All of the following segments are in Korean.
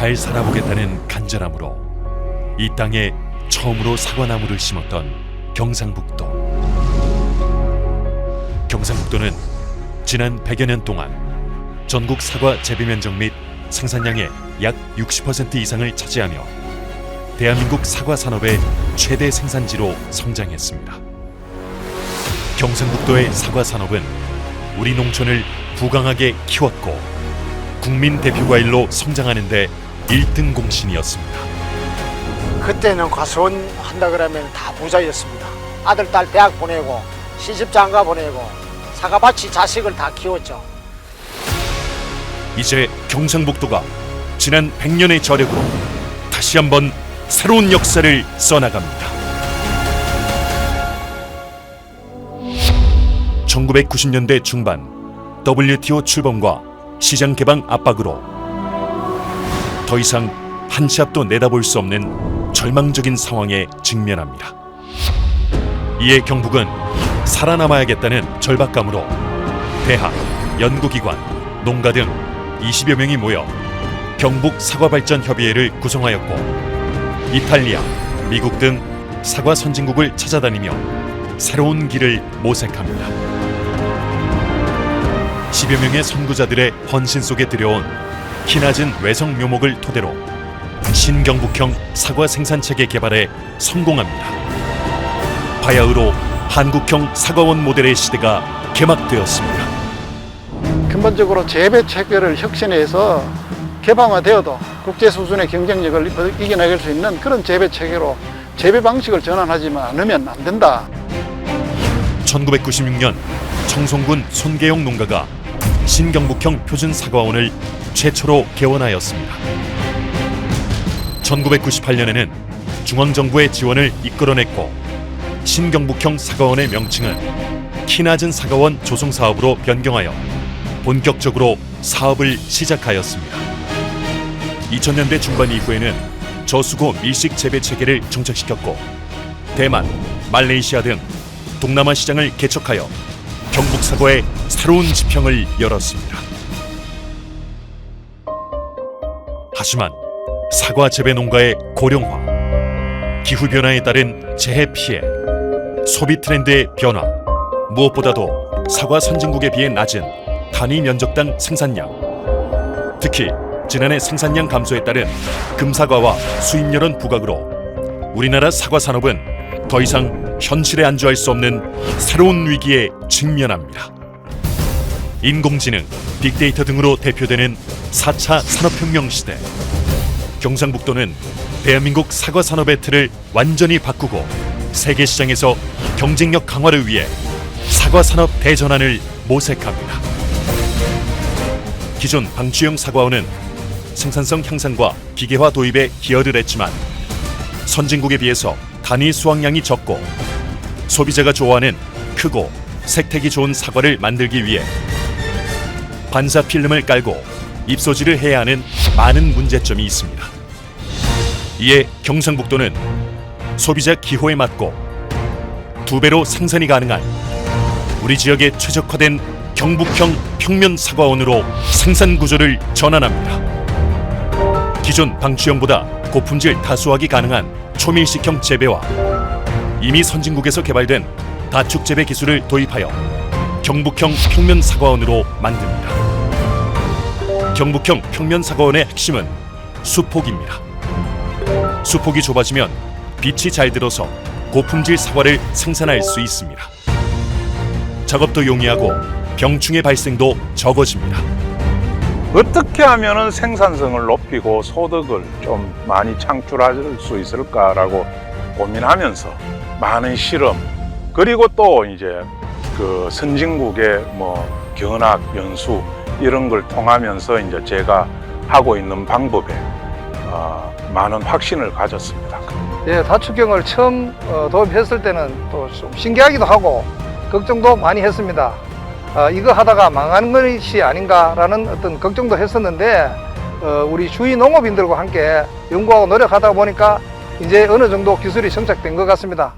잘 살아보겠다는 간절함으로 이 땅에 처음으로 사과나무를 심었던 경상북도. 경상북도는 지난 100여 년 동안 전국 사과 재배 면적 및 생산량의 약 60% 이상을 차지하며 대한민국 사과 산업의 최대 생산지로 성장했습니다. 경상북도의 사과 산업은 우리 농촌을 부강하게 키웠고 국민 대표 과일로 성장하는 데 1등 공신이었습니다. 그때는 과수원 한다 그러면 다 부자였습니다. 아들, 딸 대학 보내고 시집 장가 보내고 사과밭이 자식을 다 키웠죠. 이제 경상북도가 지난 100년의 저력으로 다시 한번 새로운 역사를 써나갑니다. 1990년대 중반 WTO 출범과 시장 개방 압박으로 더 이상 한치 앞도 내다볼 수 없는 절망적인 상황에 직면합니다. 이에 경북은 살아남아야겠다는 절박감으로 대학, 연구기관, 농가 등 20여 명이 모여 경북 사과발전 협의회를 구성하였고 이탈리아, 미국 등 사과 선진국을 찾아다니며 새로운 길을 모색합니다. 10여 명의 선구자들의 헌신 속에 들여온 키 낮은 외성 묘목을 토대로 신경북형 사과 생산 체계 개발에 성공합니다. 바야흐로 한국형 사과원 모델의 시대가 개막되었습니다. 근본적으로 재배 체계를 혁신해서 개방화되어도 국제 수준의 경쟁력을 이겨내갈 수 있는 그런 재배 체계로 재배 방식을 전환하지만 않으면 안 된다. 1996년 청송군 손계영 농가가 신경북형 표준 사과원을 최초로 개원하였습니다. 1998년에는 중앙정부의 지원을 이끌어냈고 신경북형 사과원의 명칭은 키낮은 사과원 조성 사업으로 변경하여 본격적으로 사업을 시작하였습니다. 2000년대 중반 이후에는 저수고 밀식 재배 체계를 정착시켰고 대만, 말레이시아 등 동남아 시장을 개척하여 경북 사과의 새로운 지평을 열었습니다. 하지만 사과 재배 농가의 고령화, 기후 변화에 따른 재해 피해, 소비 트렌드의 변화, 무엇보다도 사과 선진국에 비해 낮은 단위 면적당 생산량, 특히 지난해 생산량 감소에 따른 금사과와 수입열은 부각으로 우리나라 사과 산업은 더 이상 현실에 안주할 수 없는 새로운 위기에 직면합니다. 인공지능, 빅데이터 등으로 대표되는 4차 산업혁명 시대. 경상북도는 대한민국 사과 산업의 틀을 완전히 바꾸고 세계 시장에서 경쟁력 강화를 위해 사과 산업 대전환을 모색합니다. 기존 방치형 사과원은 생산성 향상과 기계화 도입에 기여를 했지만 선진국에 비해서 단위 수확량이 적고 소비자가 좋아하는 크고 색택이 좋은 사과를 만들기 위해 반사 필름을 깔고 입소지를 해야 하는 많은 문제점이 있습니다. 이에 경상북도는 소비자 기호에 맞고 두 배로 생산이 가능한 우리 지역에 최적화된 경북형 평면 사과원으로 생산 구조를 전환합니다. 기존 방치형보다 고품질 다수하기 가능한 초밀식형 재배와 이미 선진국에서 개발된 다축 재배 기술을 도입하여 경북형 평면 사과원으로 만듭니다. 경북형 평면 사과원의 핵심은 수폭입니다. 수폭이 좁아지면 빛이 잘 들어서 고품질 사과를 생산할 수 있습니다. 작업도 용이하고 병충해 발생도 적어집니다. 어떻게 하면은 생산성을 높이고 소득을 좀 많이 창출할 수 있을까라고 고민하면서 많은 실험 그리고 또 이제 그 선진국의 뭐 견학 연수 이런 걸 통하면서 이제 제가 하고 있는 방법에 어, 많은 확신을 가졌습니다. 예, 다축경을 처음 어, 도입했을 때는 또 좀 신기하기도 하고 걱정도 많이 했습니다. 아, 이거 하다가 망하는 것이 아닌가라는 어떤 걱정도 했었는데 어, 우리 주위 농업인들과 함께 연구하고 노력하다 보니까 이제 어느 정도 기술이 정착된 것 같습니다.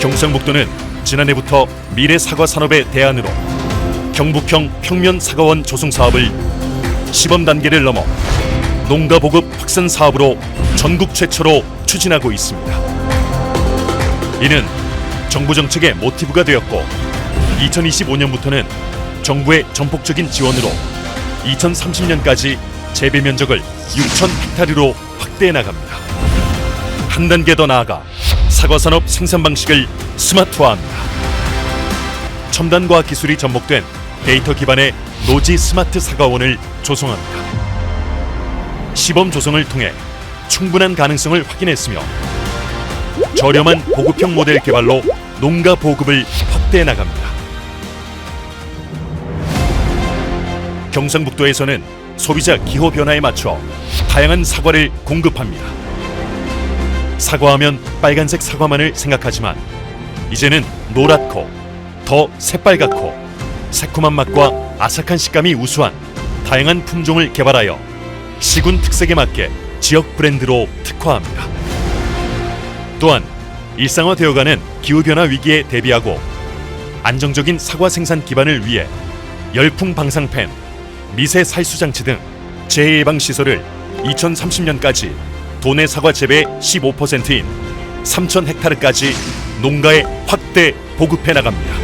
경상북도는 지난해부터 미래 사과 산업의 대안으로 경북형 평면 사과원 조성 사업을 시범 단계를 넘어 농가 보급 확산 사업으로 전국 최초로 추진하고 있습니다. 이는 정부 정책의 모티브가 되었고 2025년부터는 정부의 전폭적인 지원으로 2030년까지 재배 면적을 6천 헥타르로 확대해 나갑니다. 한 단계 더 나아가 사과 산업 생산 방식을 스마트화합니다. 첨단 과학 기술이 접목된 데이터 기반의 노지 스마트 사과원을 조성합니다. 시범 조성을 통해 충분한 가능성을 확인했으며 저렴한 보급형 모델 개발로 농가 보급을 확대해 나갑니다. 경상북도에서는 소비자 기호 변화에 맞춰 다양한 사과를 공급합니다. 사과하면 빨간색 사과만을 생각하지만 이제는 노랗고 더 새빨갛고 새콤한 맛과 아삭한 식감이 우수한 다양한 품종을 개발하여 시군 특색에 맞게 지역 브랜드로 특화합니다. 또한 일상화되어가는 기후변화 위기에 대비하고 안정적인 사과 생산 기반을 위해 열풍 방사팬, 미세 살수 장치 등 재해 예방 시설을 2030년까지 도내 사과 재배 15%인 3천 헥타르까지 농가에 확대 보급해 나갑니다.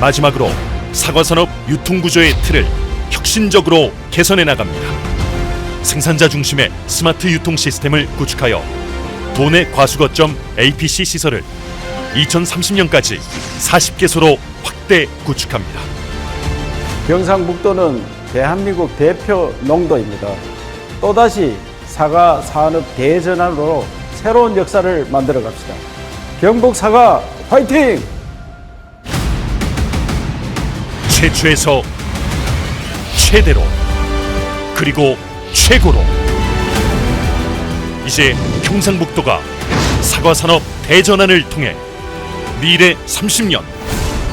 마지막으로 사과 산업 유통 구조의 틀을 혁신적으로 개선해 나갑니다. 생산자 중심의 스마트 유통 시스템을 구축하여 도내 과수거점 APC 시설을 2030년까지 40개소로 확대 구축합니다. 경상북도는 대한민국 대표 농도입니다. 또다시 사과 산업 대전환으로 새로운 역사를 만들어 갑시다. 경북 사과 화이팅! 최초에서 최대로 그리고 최고로 이제 경상북도가 사과 산업 대전환을 통해 미래 30년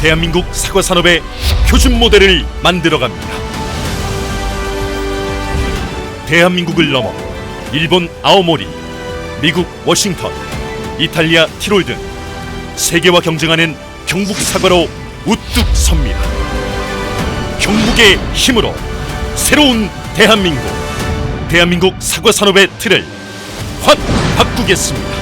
대한민국 사과 산업의 표준 모델을 만들어 갑니다. 대한민국을 넘어 일본 아오모리, 미국 워싱턴, 이탈리아 티롤 등 세계와 경쟁하는 경북 사과로 우뚝 섭니다. 경북의 힘으로 새로운 대한민국, 대한민국 사과 산업의 틀을 확 바꾸겠습니다.